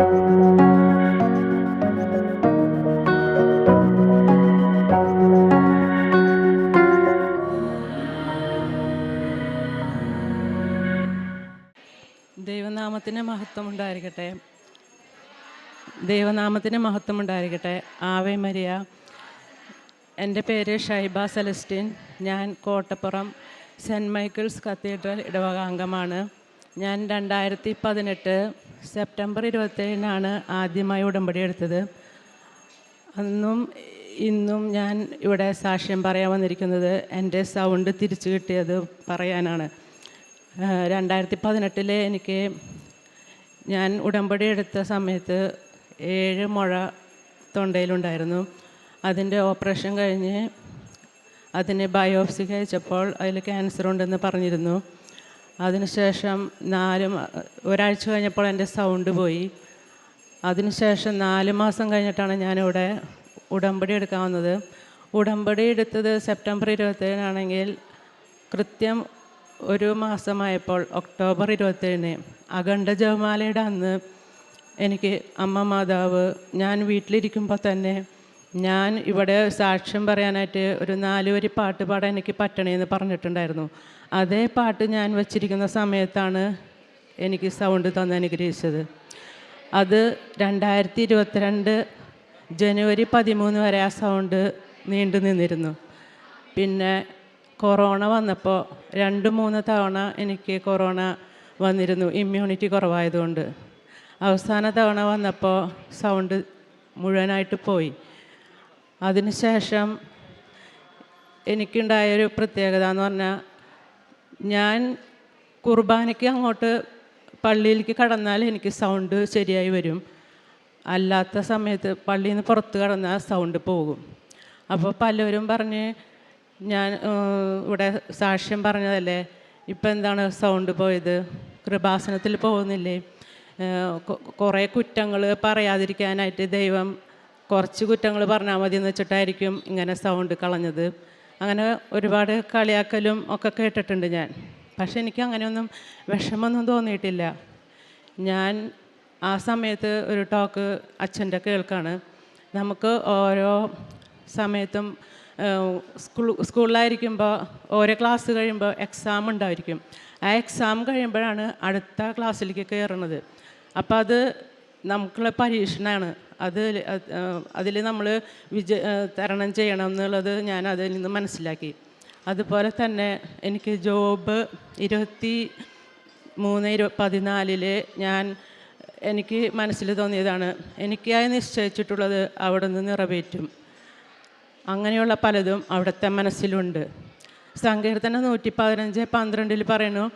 ദൈവനാമത്തിന് മഹത്വം ഉണ്ടായിരിക്കട്ടെ ദൈവനാമത്തിന് മഹത്വം ഉണ്ടായിരിക്കട്ടെ ആവേ മരിയ. എന്റെ പേര് ഷൈബ സെലസ്റ്റിൻ. ഞാൻ കോട്ടപ്പുറം സെന്റ് മൈക്കിൾസ് കത്തീഡ്രൽ ഇടവക അംഗമാണ്. ഞാൻ രണ്ടായിരത്തി പതിനെട്ട് സെപ്റ്റംബർ ഇരുപത്തേഴിനാണ് ആദ്യമായി ഉടമ്പടി എടുത്തത്. അന്നും ഇന്നും ഞാൻ ഇവിടെ സാക്ഷ്യം പറയാൻ വന്നിരിക്കുന്നത് എന്റെ സൗണ്ട് തിരിച്ചു കിട്ടിയത് പറയാനാണ്. രണ്ടായിരത്തി പതിനെട്ടിലെ എനിക്ക് ഞാൻ ഉടമ്പടി എടുത്ത സമയത്ത് ഏഴ് മുഴ തൊണ്ടയിലുണ്ടായിരുന്നു. അതിന്റെ ഓപ്പറേഷൻ കഴിഞ്ഞ് അതിന് ബയോപ്സി കഴിച്ചപ്പോൾ അതിൽ ക്യാൻസർ ഉണ്ടെന്ന് പറഞ്ഞിരുന്നു. അതിനുശേഷം നാല് ഒരാഴ്ച കഴിഞ്ഞപ്പോൾ എന്റെ സൗണ്ട് പോയി. അതിനുശേഷം നാല് മാസം കഴിഞ്ഞിട്ടാണ് ഞാനിവിടെ ഉടമ്പടി എടുക്കാൻ വന്നത്. ഉടമ്പടി എടുത്തത് സെപ്റ്റംബർ ഇരുപത്തേഴിനാണെങ്കിൽ കൃത്യം ഒരു മാസമായപ്പോൾ ഒക്ടോബർ ഇരുപത്തേഴിന്. അഖണ്ഡ ജപമാലയുടെ അന്ന് എനിക്ക് അമ്മ മാതാവ് ഞാൻ വീട്ടിലിരിക്കുമ്പോൾ തന്നെ ഞാൻ ഇവിടെ സാക്ഷ്യം പറയാനായിട്ട് ഒരു നാലുവരി പാട്ട് പാടാൻ എനിക്ക് പറ്റണേന്ന് പറഞ്ഞിട്ടുണ്ടായിരുന്നു. അതേ പാട്ട് ഞാൻ വച്ചിരിക്കുന്ന സമയത്താണ് എനിക്ക് സൗണ്ട് തന്ന് അനുഗ്രഹിച്ചത്. അത് രണ്ടായിരത്തി ഇരുപത്തിരണ്ട് ജനുവരി പതിമൂന്ന് വരെ ആ സൗണ്ട് നീണ്ടു നിന്നിരുന്നു. പിന്നെ കൊറോണ വന്നപ്പോൾ രണ്ട് മൂന്ന് തവണ എനിക്ക് കൊറോണ വന്നിരുന്നു. ഇമ്മ്യൂണിറ്റി കുറവായതുകൊണ്ട്. അവസാന തവണ വന്നപ്പോൾ സൗണ്ട് മുഴുവനായിട്ട് പോയി. അതിനുശേഷം എനിക്കുണ്ടായൊരു പ്രത്യേകത എന്ന് പറഞ്ഞാൽ ഞാൻ കുർബാനയ്ക്ക് അങ്ങോട്ട് പള്ളിയിലേക്ക് കടന്നാൽ എനിക്ക് സൗണ്ട് ശരിയായി വരും. അല്ലാത്ത സമയത്ത് പള്ളിയിൽ നിന്ന് പുറത്ത് കടന്നാൽ സൗണ്ട് പോകും. അപ്പോൾ പലരും പറഞ്ഞ് ഞാൻ ഇവിടെ സാക്ഷ്യം പറഞ്ഞതല്ലേ ഇപ്പം എന്താണ് സൗണ്ട് പോയത്? കൃപാസനത്തിൽ പോകുന്നില്ലേ? കുറേ കുറ്റങ്ങൾ പറയാതിരിക്കാനായിട്ട് ദൈവം കുറച്ച് കുറ്റങ്ങൾ പറഞ്ഞാൽ മതി എന്ന് വെച്ചിട്ടായിരിക്കും ഇങ്ങനെ സൗണ്ട് കളഞ്ഞത്. അങ്ങനെ ഒരുപാട് കളിയാക്കലും ഒക്കെ കേട്ടിട്ടുണ്ട് ഞാൻ. പക്ഷെ എനിക്ക് അങ്ങനെയൊന്നും വിഷമമൊന്നും തോന്നിയിട്ടില്ല. ഞാൻ ആ സമയത്ത് ഒരു ടോക്ക് അച്ഛന്റെ കേൾക്കാണ്. നമുക്ക് ഓരോ സമയത്തും സ്കൂൾ സ്കൂളിലായിരിക്കുമ്പോൾ ഓരോ ക്ലാസ് കഴിയുമ്പോൾ എക്സാം ഉണ്ടായിരിക്കും. ആ എക്സാം കഴിയുമ്പോഴാണ് അടുത്ത ക്ലാസ്സിലേക്ക് കയറുന്നത് അപ്പോൾ അത് നമുക്കുള്ള പരീക്ഷണമാണ് അത് അതിൽ നമ്മൾ വിജ തരണം ചെയ്യണം എന്നുള്ളത് ഞാൻ അതിൽ നിന്ന് മനസ്സിലാക്കി. അതുപോലെ തന്നെ എനിക്ക് ജോബ് ഇരുപത്തി മൂന്ന് ഇരു പതിനാലിൽ ഞാൻ എനിക്ക് മനസ്സിൽ തോന്നിയതാണ്. എനിക്കായി നിശ്ചയിച്ചിട്ടുള്ളത് അവിടെ നിന്ന് നിറവേറ്റും. അങ്ങനെയുള്ള പലതും അവിടുത്തെ മനസ്സിലുണ്ട്. സങ്കീർത്തന നൂറ്റി പതിനഞ്ച് പന്ത്രണ്ടിൽ പറയുന്നു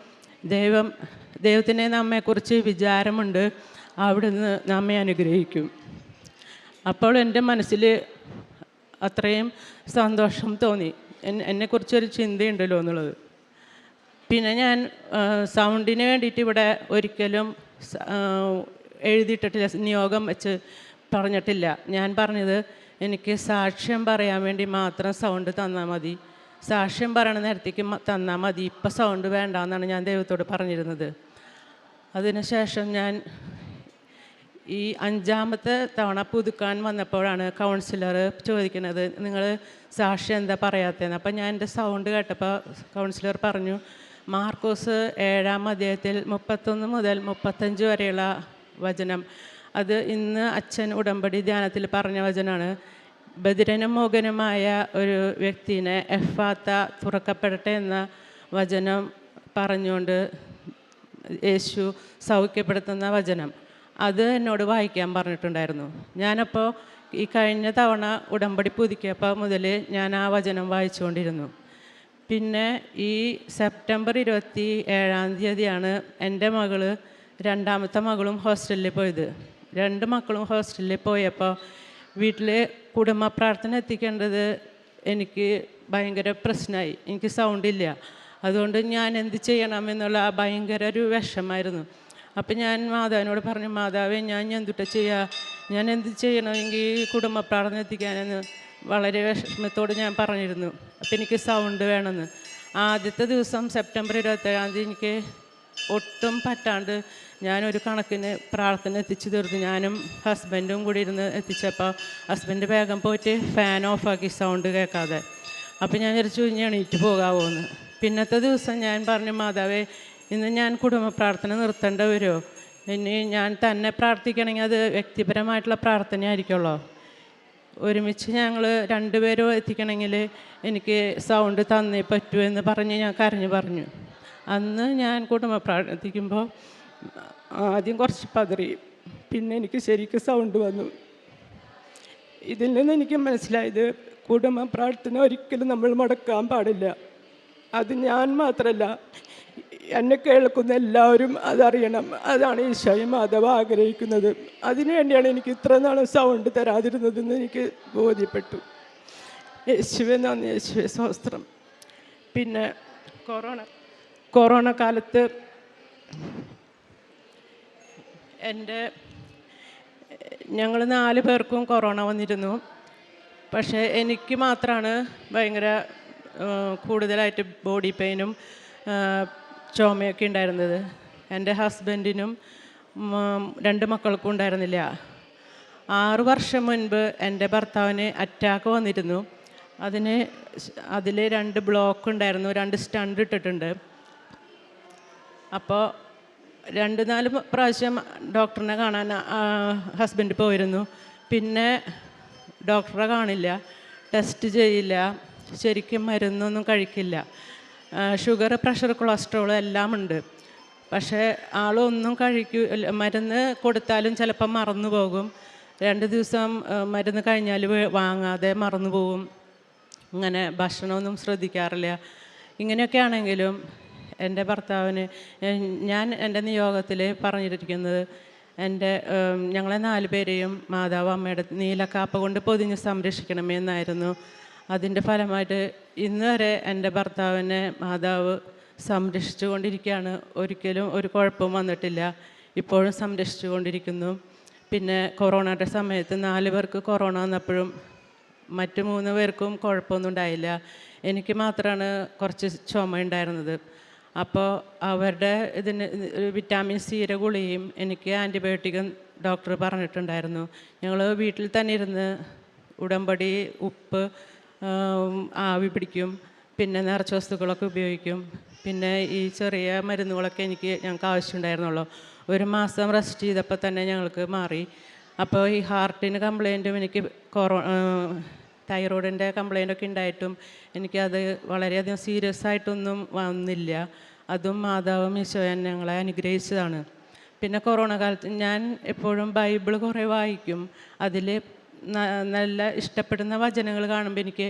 ദൈവം ദൈവത്തിനെ നമ്മെക്കുറിച്ച് വിചാരമുണ്ട്. അവിടുന്ന് നമ്മെ അനുഗ്രഹിക്കും. അപ്പോൾ എന്റെ മനസ്സിൽ അത്രയും സന്തോഷം തോന്നി. എന്നെക്കുറിച്ചൊരു ചിന്തയുണ്ടല്ലോ എന്നുള്ളത്. പിന്നെ ഞാൻ സൗണ്ടിന് വേണ്ടിയിട്ട് ഇവിടെ ഒരിക്കലും എഴുതിയിട്ടിട്ടില്ല നിയോഗം വെച്ച് പറഞ്ഞിട്ടില്ല. ഞാൻ പറഞ്ഞത് എനിക്ക് സാക്ഷ്യം പറയാൻ വേണ്ടി മാത്രം സൗണ്ട് തന്നാൽ മതി. സാക്ഷ്യം പറയണ നേരത്തേക്ക് തന്നാൽ മതി. ഇപ്പം സൗണ്ട് വേണ്ട എന്നാണ് ഞാൻ ദൈവത്തോട് പറഞ്ഞിരുന്നത്. അതിനുശേഷം ഞാൻ ഈ അഞ്ചാമത്തെ തവണ പുതുക്കാൻ വന്നപ്പോഴാണ് കൗൺസിലർ ചോദിക്കുന്നത് നിങ്ങൾ സാക്ഷി എന്താ പറയാത്തതെന്ന്? അപ്പം ഞാൻ എന്റെ സൗണ്ട് കേട്ടപ്പോൾ കൗൺസിലർ പറഞ്ഞു മാർക്കോസ് ഏഴാം അധ്യായത്തിൽ മുപ്പത്തൊന്ന് മുതൽ മുപ്പത്തഞ്ച് വരെയുള്ള വചനം. അത് ഇന്ന് അച്ഛൻ ഉടമ്പടി ധ്യാനത്തിൽ പറഞ്ഞ വചനമാണ് ബദിരനും മോഹനുമായ ഒരു വ്യക്തിനെ എഫാത്ത തുറക്കപ്പെടട്ടെ എന്ന വചനം പറഞ്ഞുകൊണ്ട് യേശു സൗഖ്യപ്പെടുത്തുന്ന വചനം. അത് എന്നോട് വായിക്കാൻ പറഞ്ഞിട്ടുണ്ടായിരുന്നു. ഞാനപ്പോൾ ഈ കഴിഞ്ഞ തവണ ഉടമ്പടി പുതുക്കിയപ്പോൾ മുതൽ ഞാൻ ആ വചനം വായിച്ചുകൊണ്ടിരുന്നു. പിന്നെ ഈ സെപ്റ്റംബർ ഇരുപത്തി ഏഴാം തീയതിയാണ് എന്റെ മകൾ രണ്ടാമത്തെ മകളും ഹോസ്റ്റലിൽ പോയത്. രണ്ട് മക്കളും ഹോസ്റ്റലിൽ പോയപ്പോൾ വീട്ടിൽ കുടുംബ പ്രാർത്ഥന എത്തിക്കേണ്ടത് എനിക്ക് ഭയങ്കര പ്രശ്നമായി എനിക്ക് സൗണ്ടില്ല അതുകൊണ്ട് ഞാൻ എന്ത് ചെയ്യണം എന്നുള്ള ആ ഭയങ്കര ഒരു വിഷമായിരുന്നു. അപ്പം ഞാൻ മാതാവിനോട് പറഞ്ഞു മാതാവേ ഞാൻ എന്തുട്ട ചെയ്യുക ഞാൻ എന്ത് ചെയ്യണമെങ്കിൽ കുടുംബ പ്രാർത്ഥന എത്തിക്കാനെന്ന് വളരെ വിഷമത്തോട് ഞാൻ പറഞ്ഞിരുന്നു. അപ്പം എനിക്ക് സൗണ്ട് വേണമെന്ന്. ആദ്യത്തെ ദിവസം സെപ്റ്റംബർ ഇരുപത്തേഴാം തീയതി എനിക്ക് ഒട്ടും പറ്റാണ്ട് ഞാനൊരു കണക്കിന് പ്രാർത്ഥന എത്തിച്ചു തീർന്നു. ഞാനും ഹസ്ബൻഡും കൂടി ഇരുന്ന് എത്തിച്ചപ്പോൾ ഹസ്ബൻഡ് വേഗം പോയിട്ട് ഫാൻ ഓഫാക്കി സൗണ്ട് കേൾക്കാതെ. അപ്പോൾ ഞാൻ വിചാരിച്ചു എണീറ്റ് പോകാവോ എന്ന് പിന്നത്തെ ദിവസം ഞാൻ പറഞ്ഞു മാതാവേ ഇന്ന് ഞാൻ കുടുംബ പ്രാർത്ഥന നിർത്തേണ്ട വരുമോ ഇനി ഞാൻ തന്നെ പ്രാർത്ഥിക്കണമെങ്കിൽ അത് വ്യക്തിപരമായിട്ടുള്ള പ്രാർത്ഥനയായിരിക്കുമല്ലോ ഒരുമിച്ച് ഞങ്ങൾ രണ്ടുപേരും എത്തിക്കണമെങ്കിൽ എനിക്ക് സൗണ്ട് തന്നേ പറ്റൂ എന്ന് പറഞ്ഞ് ഞാൻ കരഞ്ഞു പറഞ്ഞു. അന്ന് ഞാൻ കുടുംബ പ്രാർത്ഥിക്കുമ്പോൾ ആദ്യം കുറച്ച് പതറി. പിന്നെ എനിക്ക് ശരിക്കും സൗണ്ട് വന്നു. ഇതിൽ നിന്ന് എനിക്ക് മനസ്സിലായത് കുടുംബ പ്രാർത്ഥന ഒരിക്കലും നമ്മൾ മുടക്കാൻ പാടില്ല. അത് ഞാൻ മാത്രമല്ല എന്നെ കേൾക്കുന്ന എല്ലാവരും അതറിയണം. അതാണ് ഈശോയും മാധവ ആഗ്രഹിക്കുന്നത്. അതിനുവേണ്ടിയാണ് എനിക്ക് ഇത്ര നാളും സൗണ്ട് തരാതിരുന്നതെന്ന് എനിക്ക് ബോധ്യപ്പെട്ടു. യേശുവെ നന്ദി യേശുവെ സഹസ്ത്രം പിന്നെ കൊറോണ കൊറോണ കാലത്ത് എന്റെ ഞങ്ങൾ നാല് പേർക്കും കൊറോണ വന്നിരുന്നു. പക്ഷേ എനിക്ക് മാത്രമാണ് ഭയങ്കര കൂടുതലായിട്ട് ബോഡി പെയിനും ചുമയൊക്കെ ഉണ്ടായിരുന്നത്. എന്റെ ഹസ്ബൻഡിനും രണ്ട് മക്കൾക്കും ഉണ്ടായിരുന്നില്ല. ആറ് വർഷം മുൻപ് എന്റെ ഭർത്താവിന് അറ്റാക്ക് വന്നിരുന്നു. അതിന് അതിൽ രണ്ട് ബ്ലോക്ക് ഉണ്ടായിരുന്നു. രണ്ട് സ്റ്റണ്ട് ഇട്ടിട്ടുണ്ട്. അപ്പോൾ രണ്ട് നാല് പ്രാവശ്യം ഡോക്ടറിനെ കാണാൻ ഹസ്ബൻഡ് പോയിരുന്നു. പിന്നെ ഡോക്ടറെ കാണില്ല. ടെസ്റ്റ് ചെയ്യില്ല. ശരിക്കും മരുന്നൊന്നും കഴിക്കില്ല. ഷുഗർ പ്രഷർ കൊളസ്ട്രോൾ എല്ലാം ഉണ്ട്. പക്ഷേ ആളൊന്നും കഴിക്കൂ മരുന്ന് കൊടുത്താലും ചിലപ്പം മറന്നു പോകും. രണ്ട് ദിവസം മരുന്ന് കഴിഞ്ഞാൽ വാങ്ങാതെ മറന്നു പോകും അങ്ങനെ ഭക്ഷണമൊന്നും ശ്രദ്ധിക്കാറില്ല. ഇങ്ങനെയൊക്കെ ആണെങ്കിലും എന്റെ ഭർത്താവിന് ഞാൻ എന്റെ നിയോഗത്തിൽ പറഞ്ഞിരിക്കുന്നത് എന്റെ ഞങ്ങളെ നാല് പേരെയും മാതാവ് അമ്മയുടെ നീലക്കാപ്പ കൊണ്ട് പൊതിഞ്ഞ് സംരക്ഷിക്കണമേ എന്നായിരുന്നു. അതിന്റെ ഫലമായിട്ട് ഇന്ന് വരെ എന്റെ ഭർത്താവിനെ മാതാവ് സംരക്ഷിച്ചു കൊണ്ടിരിക്കുകയാണ് ഒരിക്കലും ഒരു കുഴപ്പവും വന്നിട്ടില്ല. ഇപ്പോഴും സംരക്ഷിച്ചു കൊണ്ടിരിക്കുന്നു പിന്നെ കൊറോണയുടെ സമയത്ത് നാല് പേർക്ക് കൊറോണ വന്നപ്പോഴും മറ്റു മൂന്ന് പേർക്കും കുഴപ്പമൊന്നും ഉണ്ടായില്ല. എനിക്ക് മാത്രമാണ് കുറച്ച് ചുമ ഉണ്ടായിരുന്നത്. അപ്പോൾ അവരുടെ ഇതിന് വിറ്റാമിൻ സിയുടെ ഗുളിയും എനിക്ക് ആന്റിബയോട്ടിക്കും ഡോക്ടർ പറഞ്ഞിട്ടുണ്ടായിരുന്നു. ഞങ്ങൾ വീട്ടിൽ തന്നെ ഇരുന്ന് ഉടമ്പടി ഉപ്പ് ആവി പിടിക്കും പിന്നെ നിറച്ച വസ്തുക്കളൊക്കെ ഉപയോഗിക്കും. പിന്നെ ഈ ചെറിയ മരുന്നുകളൊക്കെ എനിക്ക് ഞങ്ങൾക്ക് ആവശ്യമുണ്ടായിരുന്നുള്ളൂ. ഒരു മാസം റെസ്റ്റ് ചെയ്തപ്പോൾ തന്നെ ഞങ്ങൾക്ക് മാറി. അപ്പോൾ ഈ ഹാർട്ടിന് കംപ്ലൈന്റും എനിക്ക് കൊറോ തൈറോയിഡിന്റെ കംപ്ലൈന്റൊക്കെ ഉണ്ടായിട്ടും എനിക്കത് വളരെയധികം സീരിയസ് ആയിട്ടൊന്നും വന്നില്ല. അതും മാതാവും ഈശോയൻ ഞങ്ങളെ അനുഗ്രഹിച്ചതാണ്. പിന്നെ കൊറോണ കാലത്ത് ഞാൻ എപ്പോഴും ബൈബിൾ കുറേ വായിക്കും. അതിൽ നല്ല ഇഷ്ടപ്പെടുന്ന വചനങ്ങൾ കാണുമ്പോൾ എനിക്ക്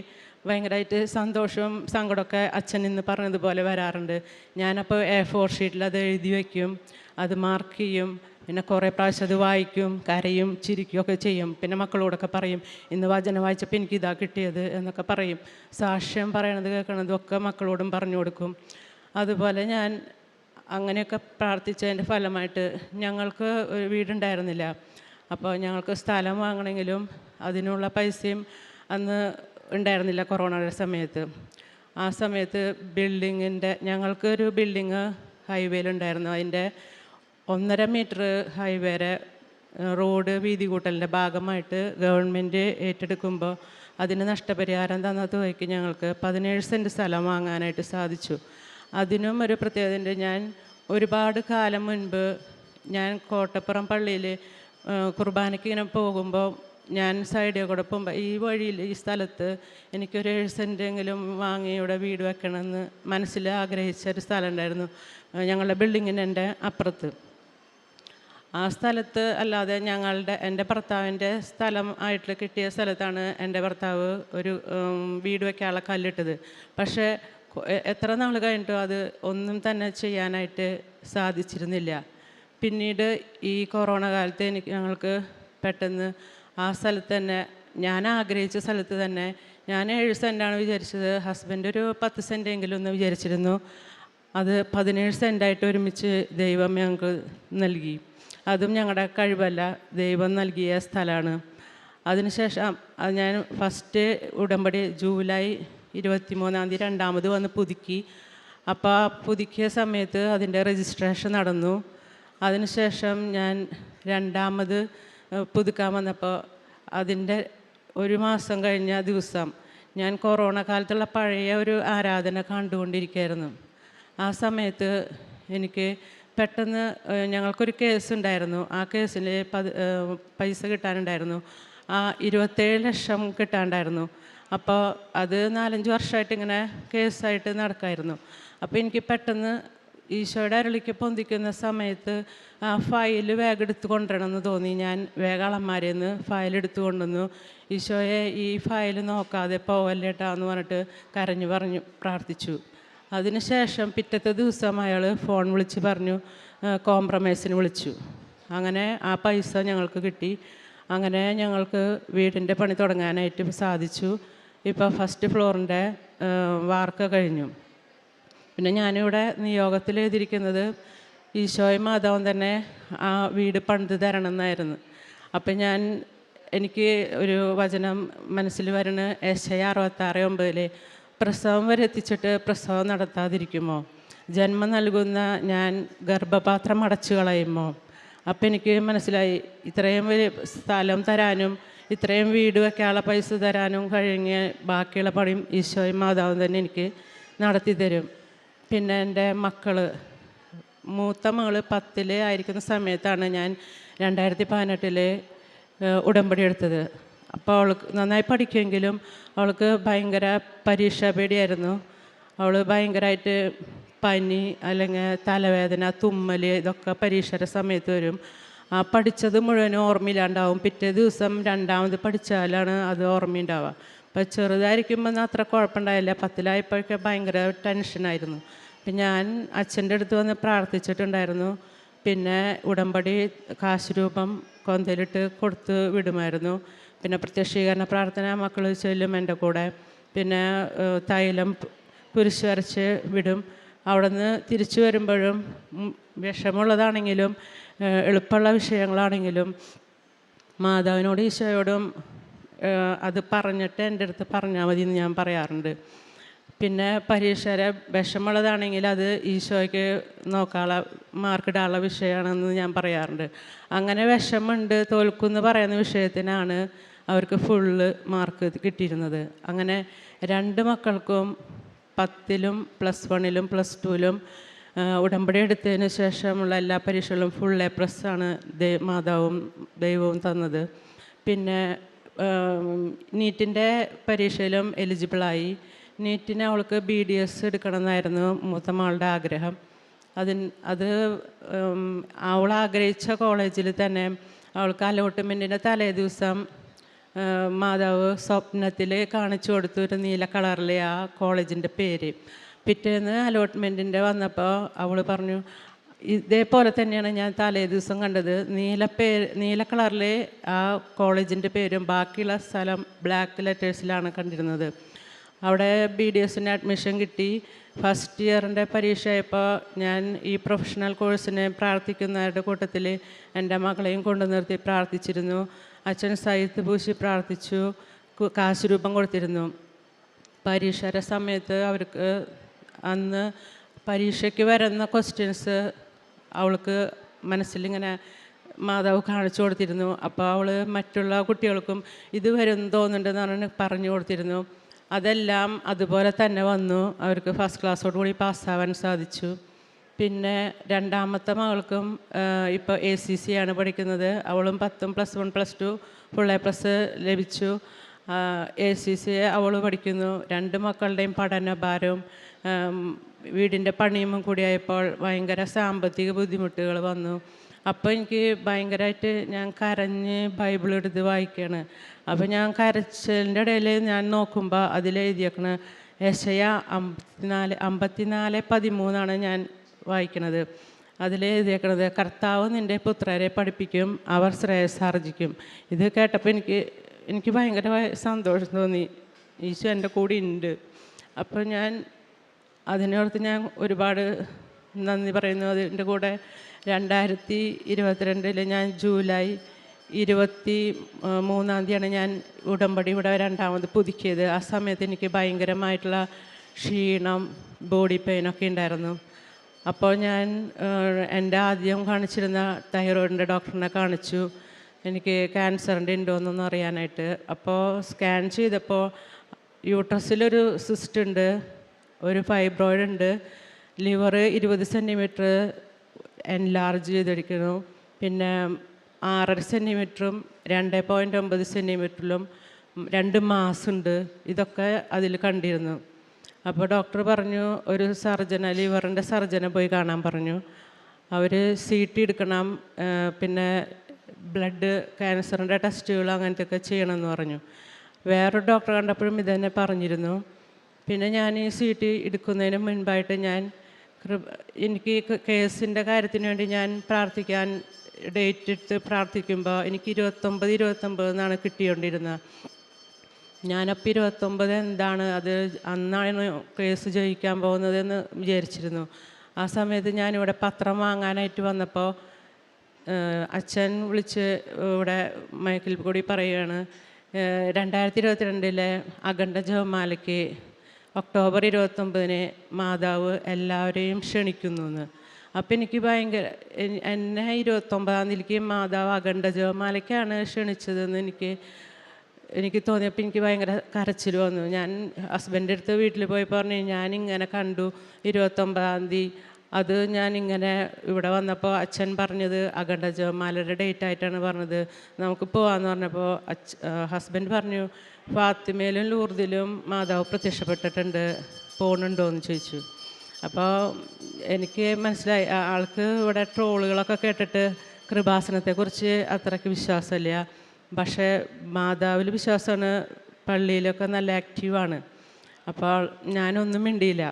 ഭയങ്കരമായിട്ട് സന്തോഷവും സങ്കടമൊക്കെ അച്ഛൻ ഇന്ന് പറഞ്ഞതുപോലെ വരാറുണ്ട്. ഞാനപ്പോൾ എ ഫോർ ഷീറ്റിൽ അത് എഴുതി വയ്ക്കും അത് മാർക്ക് ചെയ്യും പിന്നെ കുറേ പ്രാവശ്യം അത് വായിക്കും കരയും ചിരിക്കുകയൊക്കെ ചെയ്യും. പിന്നെ മക്കളോടൊക്കെ പറയും ഇന്ന് വചനം വായിച്ചപ്പോൾ എനിക്ക് ഇതാ കിട്ടിയത് എന്നൊക്കെ പറയും. സാക്ഷ്യം പറയണത് കേൾക്കണതും ഒക്കെ മക്കളോടും പറഞ്ഞു കൊടുക്കും. അതുപോലെ ഞാൻ അങ്ങനെയൊക്കെ പ്രാർത്ഥിച്ചതിന്റെ ഫലമായിട്ട് ഞങ്ങൾക്ക് ഒരു വീടുണ്ടായിരുന്നില്ല. അപ്പോൾ ഞങ്ങൾക്ക് സ്ഥലം വാങ്ങണമെങ്കിലും അതിനുള്ള പൈസയും അന്ന് ഉണ്ടായിരുന്നില്ല കൊറോണയുടെ സമയത്ത്. ആ സമയത്ത് ബിൽഡിങ്ങിന്റെ ഞങ്ങൾക്കൊരു ബിൽഡിങ് ഹൈവേയിലുണ്ടായിരുന്നു അതിന്റെ ഒന്നര മീറ്റർ ഹൈവേരെ റോഡ് വീതി കൂട്ടലിന്റെ ഭാഗമായിട്ട് ഗവൺമെന്റ് ഏറ്റെടുക്കുമ്പോൾ അതിന് നഷ്ടപരിഹാരം തന്ന തുകയ്ക്ക് ഞങ്ങൾക്ക് പതിനേഴ് സെന്റ് സ്ഥലം വാങ്ങാനായിട്ട് സാധിച്ചു. അതിനും ഒരു പ്രത്യേകതയുണ്ട് ഞാൻ ഒരുപാട് കാലം മുൻപ് ഞാൻ കോട്ടപ്പുറം പള്ളിയിൽ കുർബാനയ്ക്ക് പോകുമ്പോൾ ഞാൻ സൈഡിൽ കൂടെ പോകുമ്പോൾ ഈ വഴിയിൽ ഈ സ്ഥലത്ത് എനിക്കൊരു ഏഴ് സെന്റെങ്കിലും വാങ്ങി ഇവിടെ വീട് വെക്കണമെന്ന് മനസ്സിൽ ആഗ്രഹിച്ച ഒരു സ്ഥലം ഉണ്ടായിരുന്നു ഞങ്ങളുടെ ബിൽഡിങ്ങിന്റെ അപ്പുറത്ത്. ആ സ്ഥലത്ത് അല്ലാതെ ഞങ്ങളുടെ എന്റെ ഭർത്താവിന്റെ സ്ഥലം ആയിട്ട് കിട്ടിയ സ്ഥലത്താണ് എന്റെ ഭർത്താവ് ഒരു വീട് വെക്കാനുള്ള കല്ലിട്ടത്. പക്ഷേ എത്ര നാൾ കഴിഞ്ഞിട്ടും അത് ഒന്നും തന്നെ ചെയ്യാനായിട്ട് സാധിച്ചിരുന്നില്ല. പിന്നീട് ഈ കൊറോണ കാലത്ത് എനിക്ക് ഞങ്ങൾക്ക് പെട്ടെന്ന് ആ സ്ഥലത്ത് തന്നെ ഞാൻ ആഗ്രഹിച്ച സ്ഥലത്ത് തന്നെ ഞാൻ ഏഴ് സെന്റാണ് വിചാരിച്ചത്. ഹസ്ബൻഡ് ഒരു പത്ത് സെന്റെങ്കിലും ഒന്ന് വിചാരിച്ചിരുന്നു. അത് പതിനേഴ് സെന്റായിട്ട് ഒരുമിച്ച് ദൈവം ഞങ്ങൾക്ക് നൽകി. അതും ഞങ്ങളുടെ കഴിവല്ല ദൈവം നൽകിയ സ്ഥലമാണ്. അതിനുശേഷം അത് ഞാൻ ഫസ്റ്റ് ഉടമ്പടി ജൂലൈ ഇരുപത്തി മൂന്നാം തീയതി രണ്ടാമത് വന്ന് പുതുക്കി. അപ്പോൾ പുതുക്കിയ സമയത്ത് അതിന്റെ രജിസ്ട്രേഷൻ നടന്നു. അതിനുശേഷം ഞാൻ രണ്ടാമത് പുതുക്കാൻ വന്നപ്പോൾ അതിന്റെ ഒരു മാസം കഴിഞ്ഞ ദിവസം ഞാൻ കൊറോണ കാലത്തുള്ള പഴയ ഒരു ആരാധന കണ്ടുകൊണ്ടിരിക്കുകയായിരുന്നു ആ സമയത്ത് എനിക്ക് പെട്ടെന്ന് ഞങ്ങൾക്കൊരു കേസ് ഉണ്ടായിരുന്നു. ആ കേസിൽ പൈസ കിട്ടാനുണ്ടായിരുന്നു. ആ ഇരുപത്തേഴ് ലക്ഷം കിട്ടാണ്ടായിരുന്നു. അപ്പോൾ അത് നാലഞ്ച് വർഷമായിട്ട് ഇങ്ങനെ കേസായിട്ട് നടക്കായിരുന്നു. അപ്പോൾ എനിക്ക് പെട്ടെന്ന് ഈശോയുടെ അരളിക്ക് പൊന്തിക്കുന്ന സമയത്ത് ആ ഫയൽ വേഗം എടുത്ത് കൊണ്ടുവരണം എന്ന് തോന്നി. ഞാൻ വേഗം അളന്മാരിൽ നിന്ന് ഫയൽ എടുത്തു കൊണ്ടുവന്നു. ഈശോയെ ഈ ഫയൽ നോക്കാതെ പോവല്ലേട്ടാ എന്ന് പറഞ്ഞിട്ട് കരഞ്ഞു പറഞ്ഞു പ്രാർത്ഥിച്ചു. അതിനുശേഷം പിറ്റത്തെ ദിവസം അയാൾ ഫോൺ വിളിച്ച് പറഞ്ഞു കോംപ്രമൈസിന് വിളിച്ചു. അങ്ങനെ ആ പൈസ ഞങ്ങൾക്ക് കിട്ടി. അങ്ങനെ ഞങ്ങൾക്ക് വീടിന്റെ പണി തുടങ്ങാനായിട്ട് സാധിച്ചു. ഇപ്പോൾ ഫസ്റ്റ് ഫ്ലോറിന്റെ വാർക്ക കഴിഞ്ഞു. പിന്നെ ഞാനിവിടെ നിയോഗത്തിൽ എഴുതിയിരിക്കുന്നത് ഈശോയും മാതാവും തന്നെ ആ വീട് പണിത് തരണം എന്നായിരുന്നു. അപ്പം ഞാൻ എനിക്ക് ഒരു വചനം മനസ്സിൽ വരുന്ന എസ് അറുപത്താറ് ഒമ്പതിലെ പ്രസവം വരെ എത്തിച്ചിട്ട് പ്രസവം നടത്താതിരിക്കുമോ? ജന്മം നൽകുന്ന ഞാൻ ഗർഭപാത്രം അടച്ചു കളയുമോ? അപ്പം എനിക്ക് മനസ്സിലായി ഇത്രയും വലിയ സ്ഥലം തരാനും ഇത്രയും വീട് വെക്കാനുള്ള പൈസ തരാനും കഴിഞ്ഞ് ബാക്കിയുള്ള പണിയും ഈശോയും മാതാവും തന്നെ എനിക്ക് നടത്തി തരും. പിന്നെ എന്റെ മക്കൾ മൂത്ത മകൾ പത്തിൽ ആയിരിക്കുന്ന സമയത്താണ് ഞാൻ രണ്ടായിരത്തി പതിനെട്ടിൽ ഉടമ്പടി എടുത്തത്. അപ്പോൾ അവൾക്ക് നന്നായി പഠിക്കുമെങ്കിലും അവൾക്ക് ഭയങ്കര പരീക്ഷാ പേടിയായിരുന്നു. അവൾ ഭയങ്കരമായിട്ട് പനി അല്ലെങ്കിൽ തലവേദന തുമ്മൽ ഇതൊക്കെ പരീക്ഷയുടെ സമയത്ത് വരും. ആ പഠിച്ചത് മുഴുവനും ഓർമ്മയില്ലാണ്ടാവും. പിറ്റേ ദിവസം രണ്ടാമത് പഠിച്ചാലാണ് അത് ഓർമ്മയുണ്ടാവുക. അപ്പോൾ ചെറുതായിരിക്കുമ്പോൾ അത്ര കുഴപ്പമുണ്ടായില്ല. പത്തിലായപ്പോഴൊക്കെ ഭയങ്കര ടെൻഷനായിരുന്നു. അപ്പം ഞാൻ അച്ഛന്റെ അടുത്ത് വന്ന് പ്രാർത്ഥിച്ചിട്ടുണ്ടായിരുന്നു. പിന്നെ ഉടമ്പടി കാശ് രൂപം കൊന്തയിലിട്ട് കൊടുത്ത് വിടുമായിരുന്നു. പിന്നെ പ്രത്യക്ഷീകരണ പ്രാർത്ഥന മക്കൾ ചൊല്ലും എന്റെ കൂടെ. പിന്നെ തൈലം കുരിശ് വരച്ച് വിടും. അവിടെ നിന്ന് തിരിച്ചു വരുമ്പോഴും വിഷമുള്ളതാണെങ്കിലും എളുപ്പമുള്ള വിഷയങ്ങളാണെങ്കിലും മാതാവിനോട് ഈശോയോടും അത് പറഞ്ഞിട്ട് എന്റെ അടുത്ത് പറഞ്ഞാൽ മതി എന്ന് ഞാൻ പറയാറുണ്ട്. പിന്നെ പരീക്ഷയുടെ വിഷമമുള്ളതാണെങ്കിൽ അത് ഈശോയ്ക്ക് നോക്കാനുള്ള മാർക്കിടാനുള്ള വിഷയമാണെന്ന് ഞാൻ പറയാറുണ്ട്. അങ്ങനെ വിഷമമുണ്ട് തോൽക്കുമെന്ന് പറയുന്ന വിഷയത്തിനാണ് അവർക്ക് ഫുള്ള് മാർക്ക് കിട്ടിയിരുന്നത്. അങ്ങനെ രണ്ട് മക്കൾക്കും പത്തിലും പ്ലസ് വണ്ണിലും പ്ലസ് ടുവിലും ഉടമ്പടി എടുത്തതിന് ശേഷമുള്ള എല്ലാ പരീക്ഷകളും ഫുൾ എ പ്ലസ് ആണ് ദൈ മാതാവും ദൈവവും തന്നത്. പിന്നെ നീറ്റിന്റെ പരീക്ഷയിലും എലിജിബിളായി നീറ്റിന് അവൾക്ക് ബി ഡി എസ് എടുക്കണമെന്നായിരുന്നു മകളുടെ ആഗ്രഹം. അതിന് അത് അവൾ ആഗ്രഹിച്ച കോളേജിൽ തന്നെ അവൾക്ക് അലോട്ട്മെന്റിന്റെ തലേ ദിവസം മാതാവ് സ്വപ്നത്തിൽ കാണിച്ചു കൊടുത്തു ഒരു നീല കളറിലെ ആ കോളേജിന്റെ പേര്. പിറ്റേന്ന് അലോട്ട്മെന്റിന്റെ വന്നപ്പോൾ അവൾ പറഞ്ഞു ഇതേപോലെ തന്നെയാണ് ഞാൻ തലേ ദിവസം കണ്ടത്. നീല പേര് നീല കളറിലെ ആ കോളേജിന്റെ പേരും ബാക്കിയുള്ള സ്ഥലം ബ്ലാക്ക് ലെറ്റേഴ്സിലാണ് കണ്ടിരുന്നത്. അവിടെ ബി ഡി എസിന് അഡ്മിഷൻ കിട്ടി. ഫസ്റ്റ് ഇയറിന്റെ പരീക്ഷയായപ്പോൾ ഞാൻ ഈ പ്രൊഫഷണൽ കോഴ്സിന് പ്രാർത്ഥിക്കുന്നവരുടെ കൂട്ടത്തിൽ എന്റെ മകളെയും കൊണ്ടു നിർത്തി പ്രാർത്ഥിച്ചിരുന്നു. അച്ഛൻ സൈത്ത് പൂശി പ്രാർത്ഥിച്ചു കാശ് രൂപം കൊടുത്തിരുന്നു. പരീക്ഷയുടെ സമയത്ത് അവർക്ക് അന്ന് പരീക്ഷയ്ക്ക് വരുന്ന ക്വസ്റ്റ്യൻസ് അവൾക്ക് മനസ്സിലിങ്ങനെ മാതാവ് കാണിച്ചു കൊടുത്തിരുന്നു. അപ്പോൾ അവൾ മറ്റുള്ള കുട്ടികൾക്കും ഇത് വരും തോന്നുന്നുണ്ടെന്ന് പറഞ്ഞ് പറഞ്ഞു കൊടുത്തിരുന്നു. അതെല്ലാം അതുപോലെ തന്നെ വന്നു. അവർക്ക് ഫസ്റ്റ് ക്ലാസ്സോട് കൂടി പാസ്സാവാൻ സാധിച്ചു. പിന്നെ രണ്ടാമത്തെ മകൾക്കും ഇപ്പോൾ എ സി സി ആണ് പഠിക്കുന്നത്. അവളും പത്തും plus one plus two full A plus ലഭിച്ചു. എ സി സി അവൾ പഠിക്കുന്നു. രണ്ട് മക്കളുടെയും പഠനഭാരവും വീടിന്റെ പണിയും കൂടിയായപ്പോൾ ഭയങ്കര സാമ്പത്തിക ബുദ്ധിമുട്ടുകൾ വന്നു. അപ്പോൾ എനിക്ക് ഭയങ്കരമായിട്ട് ഞാൻ കരഞ്ഞ് ബൈബിൾ എടുത്ത് വായിക്കുകയാണ് അപ്പോൾ ഞാൻ കരച്ചിലിന്റെ ഇടയിൽ ഞാൻ നോക്കുമ്പോൾ അതിലെഴുതിയേക്കണ യശയ അമ്പത്തിനാല് അമ്പത്തിനാല് പതിമൂന്നാണ് ഞാൻ വായിക്കണത്. അതിലെഴുതിയേക്കണത് കർത്താവ് നിന്റെ പുത്രരെ പഠിപ്പിക്കും അവർ ശ്രേയസാർജിക്കും ഇത് കേട്ടപ്പോൾ എനിക്ക് എനിക്ക് ഭയങ്കര സന്തോഷം തോന്നി. ഈശോ എന്റെ കൂടെ ഉണ്ട് അപ്പോൾ ഞാൻ അതിനോർത്ത് ഞാൻ ഒരുപാട് നന്ദി പറയുന്നു. അതിന്റെ കൂടെ രണ്ടായിരത്തി ഇരുപത്തിരണ്ടിൽ ഞാൻ ജൂലൈ ഇരുപത്തി മൂന്നാം തീയതിയാണ് ഞാൻ ഉടമ്പടി ഇവിടെ രണ്ടാമത് പുതുക്കിയത്. ആ സമയത്ത് എനിക്ക് ഭയങ്കരമായിട്ടുള്ള ക്ഷീണം ബോഡി പെയിനൊക്കെ ഉണ്ടായിരുന്നു. അപ്പോൾ ഞാൻ എന്റെ ആദ്യം കാണിച്ചിരുന്ന തൈറോയിഡിന്റെ ഡോക്ടറിനെ കാണിച്ചു. എനിക്ക് ക്യാൻസറിന്റെ ഉണ്ടോയെന്നൊന്ന് അറിയാനായിട്ട്. അപ്പോൾ സ്കാൻ ചെയ്തപ്പോൾ യൂട്രസിലൊരു സിസ്റ്റ് ഉണ്ട് ഒരു ഫൈബ്രോയിഡ് ഉണ്ട് ലിവർ ഇരുപത് സെന്റിമീറ്റർ എൻലാർജ് ചെയ്തിരിക്കുന്നു പിന്നെ ആറര സെന്റിമീറ്ററും രണ്ട് പോയിന്റ് ഒമ്പത് സെന്റിമീറ്ററിലും രണ്ട് മാസുണ്ട് ഇതൊക്കെ അതിൽ കണ്ടിരുന്നു. അപ്പോൾ ഡോക്ടർ പറഞ്ഞു ഒരു സർജന ലിവറിന്റെ സർജനെ പോയി കാണാൻ പറഞ്ഞു. അവർ സി ടി എടുക്കണം പിന്നെ ബ്ലഡ് ക്യാൻസറിന്റെ ടെസ്റ്റുകൾ അങ്ങനത്തെയൊക്കെ ചെയ്യണമെന്ന് പറഞ്ഞു. വേറൊരു ഡോക്ടറെ കണ്ടപ്പോഴും ഇതന്നെ പറഞ്ഞിരുന്നു. പിന്നെ ഞാൻ ഈ സി ടി എടുക്കുന്നതിന് മുൻപായിട്ട് ഞാൻ എനിക്ക് കേസിന്റെ കാര്യത്തിന് വേണ്ടി ഞാൻ പ്രാർത്ഥിക്കാൻ ഡേറ്റ് എടുത്ത് പ്രാർത്ഥിക്കുമ്പോൾ എനിക്ക് ഇരുപത്തൊമ്പത് ഇരുപത്തൊമ്പത് എന്നാണ് കിട്ടിക്കൊണ്ടിരുന്നത് ഞാനപ്പോൾ ഇരുപത്തൊമ്പത് എന്താണ് അത് അന്നാണ് കേസ് ജയിക്കാൻ പോകുന്നതെന്ന് വിചാരിച്ചിരുന്നു. ആ സമയത്ത് ഞാനിവിടെ പത്രം വാങ്ങാനായിട്ട് വന്നപ്പോൾ അച്ഛൻ വിളിച്ച് ഇവിടെ മൈക്കിൽ കൂടി പറയുകയാണ് രണ്ടായിരത്തി ഇരുപത്തിരണ്ടിലെ അഖണ്ഡ ജപമാലയ്ക്ക് ഒക്ടോബർ ഇരുപത്തൊമ്പതിന് മാതാവ് എല്ലാവരെയും ക്ഷണിക്കുന്നു എന്ന് അപ്പം എനിക്ക് ഭയങ്കര എന്നെ ഇരുപത്തൊമ്പതാം തീയതിക്ക് മാതാവ് അഖണ്ഡ ജപമാലയ്ക്കാണ് ക്ഷണിച്ചതെന്ന് എനിക്ക് എനിക്ക് തോന്നിയപ്പോൾ എനിക്ക് ഭയങ്കര കരച്ചിൽ വന്നു. ഞാൻ ഹസ്ബൻഡിന്റെ അടുത്ത് വീട്ടിൽ പോയി പറഞ്ഞു ഞാനിങ്ങനെ കണ്ടു ഇരുപത്തൊമ്പതാം തീയതി അത് ഞാനിങ്ങനെ ഇവിടെ വന്നപ്പോൾ അച്ഛൻ പറഞ്ഞത് അഖണ്ഡ ജപമാലയുടെ ഡേറ്റ് ആയിട്ടാണ് പറഞ്ഞത്. നമുക്ക് പോവാന്ന് പറഞ്ഞപ്പോൾ അച്ഛ ഹസ്ബൻഡ് പറഞ്ഞു ഫാത്തിമയിലും ലൂർദിലും മാതാവ് പ്രത്യക്ഷപ്പെട്ടിട്ടുണ്ട് പോകുന്നുണ്ടോ എന്ന് ചോദിച്ചു. അപ്പോൾ എനിക്ക് മനസ്സിലായി ആൾക്ക് ഇവിടെ ട്രോളുകളൊക്കെ കേട്ടിട്ട് കൃപാസനത്തെക്കുറിച്ച് അത്രയ്ക്ക് വിശ്വാസമില്ല. പക്ഷേ മാതാവിൽ വിശ്വാസമാണ് പള്ളിയിലൊക്കെ നല്ല ആക്റ്റീവാണ് അപ്പോൾ ഞാനൊന്നും മിണ്ടിയില്ല.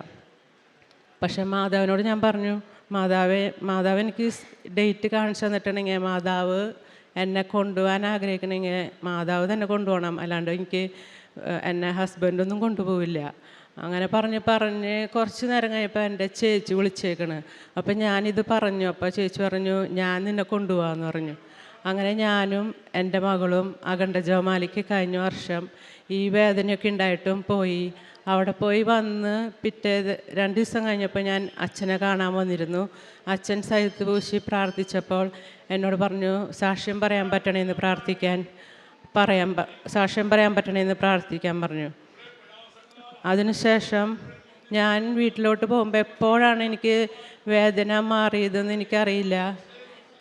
പക്ഷേ മാതാവിനോട് ഞാൻ പറഞ്ഞു മാതാവെ മാതാവ് എനിക്ക് ഡേറ്റ് കാണിച്ചു തന്നിട്ടുണ്ടെങ്കിൽ മാതാവ് എന്നെ കൊണ്ടുപോകാൻ ആഗ്രഹിക്കണമെങ്കിൽ മാതാവ് തന്നെ കൊണ്ടുപോകണം. അല്ലാണ്ട് എനിക്ക് എന്നെ ഹസ്ബൻഡൊന്നും കൊണ്ടുപോവില്ല. അങ്ങനെ പറഞ്ഞ് പറഞ്ഞ് കുറച്ച് നേരം കഴിഞ്ഞപ്പോൾ എന്റെ ചേച്ചി വിളിച്ചേക്കണ്. അപ്പം ഞാനിത് പറഞ്ഞു. അപ്പോൾ ചേച്ചി പറഞ്ഞു ഞാൻ നിന്നെ കൊണ്ടുപോകാമെന്ന് പറഞ്ഞു. അങ്ങനെ ഞാനും എന്റെ മകളും അഖണ്ഡ ജോമാലിക്ക് കഴിഞ്ഞ വർഷം ഈ വേദനയൊക്കെ ഉണ്ടായിട്ടും പോയി. അവിടെ പോയി വന്ന് പിറ്റേ രണ്ട് ദിവസം കഴിഞ്ഞപ്പോൾ ഞാൻ അച്ഛനെ കാണാൻ വന്നിരുന്നു. അച്ഛൻ സൈത്ത് പൂശി പ്രാർത്ഥിച്ചപ്പോൾ എന്നോട് പറഞ്ഞു സാക്ഷ്യം പറയാൻ പറ്റണേന്ന് പ്രാർത്ഥിക്കാൻ പറയാൻ സാക്ഷ്യം പറയാൻ പറ്റണേന്ന് പ്രാർത്ഥിക്കാൻ പറഞ്ഞു. അതിനുശേഷം ഞാൻ വീട്ടിലോട്ട് പോകുമ്പോൾ എപ്പോഴാണ് എനിക്ക് വേദന മാറിയതെന്ന് എനിക്കറിയില്ല.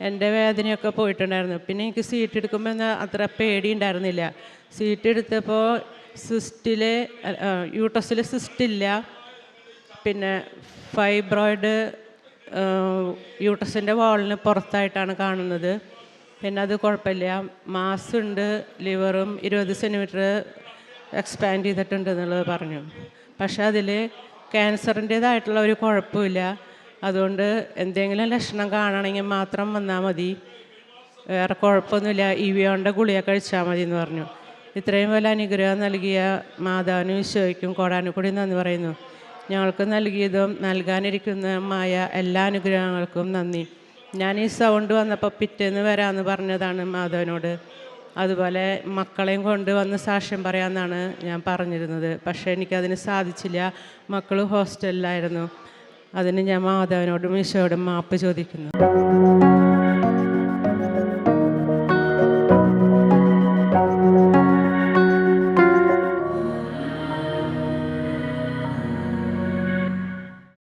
എന്റെ വേദനയൊക്കെ പോയിട്ടുണ്ടായിരുന്നു. പിന്നെ എനിക്ക് സീറ്റ് എടുക്കുമ്പോൾ അത്ര പേടി ഉണ്ടായിരുന്നില്ല. സീറ്റ് എടുത്തപ്പോൾ സിസ്റ്റിൽ യൂട്ടസിൽ സിസ്റ്റില്ല പിന്നെ ഫൈബ്രോയിഡ് യൂട്ടസിന്റെ വാളിന് പുറത്തായിട്ടാണ് കാണുന്നത്. പിന്നെ അത് കുഴപ്പമില്ല. മാസ് ഉണ്ട് ലിവറും ഇരുപത് സെന്റിമീറ്റർ എക്സ്പാൻഡ് ചെയ്തിട്ടുണ്ട് എന്നുള്ളത് പറഞ്ഞു. പക്ഷേ അതിൽ ക്യാൻസറിന്റേതായിട്ടുള്ള ഒരു കുഴപ്പമില്ല. അതുകൊണ്ട് എന്തെങ്കിലും ലക്ഷണം കാണണമെങ്കിൽ മാത്രം വന്നാൽ മതി. വേറെ കുഴപ്പമൊന്നുമില്ല. ഇവിയോണ്ട ഗുളിക കഴിച്ചാൽ മതി എന്ന് പറഞ്ഞു. ഇത്രയും വലിയ അനുഗ്രഹം നൽകിയ മാതാവിനും ഈശോയ്ക്കും കോടാനുകൂടി നന്ദി പറയുന്നു. ഞങ്ങൾക്ക് നൽകിയതും നൽകാനിരിക്കുന്നതുമായ എല്ലാ അനുഗ്രഹങ്ങൾക്കും നന്ദി. ഞാൻ ഈ സൗണ്ട് വന്നപ്പോൾ പിറ്റേന്ന് വരാമെന്ന് പറഞ്ഞതാണ് മാധവനോട് അതുപോലെ മക്കളെയും കൊണ്ട് വന്ന് സാക്ഷ്യം പറയാമെന്നാണ് ഞാൻ പറഞ്ഞിരുന്നത്. പക്ഷേ എനിക്കതിന് സാധിച്ചില്ല. മക്കൾ ഹോസ്റ്റലിലായിരുന്നു. അതിന് ഞാൻ മാധവനോടും ഈശോയോടും മാപ്പ് ചോദിക്കുന്നു.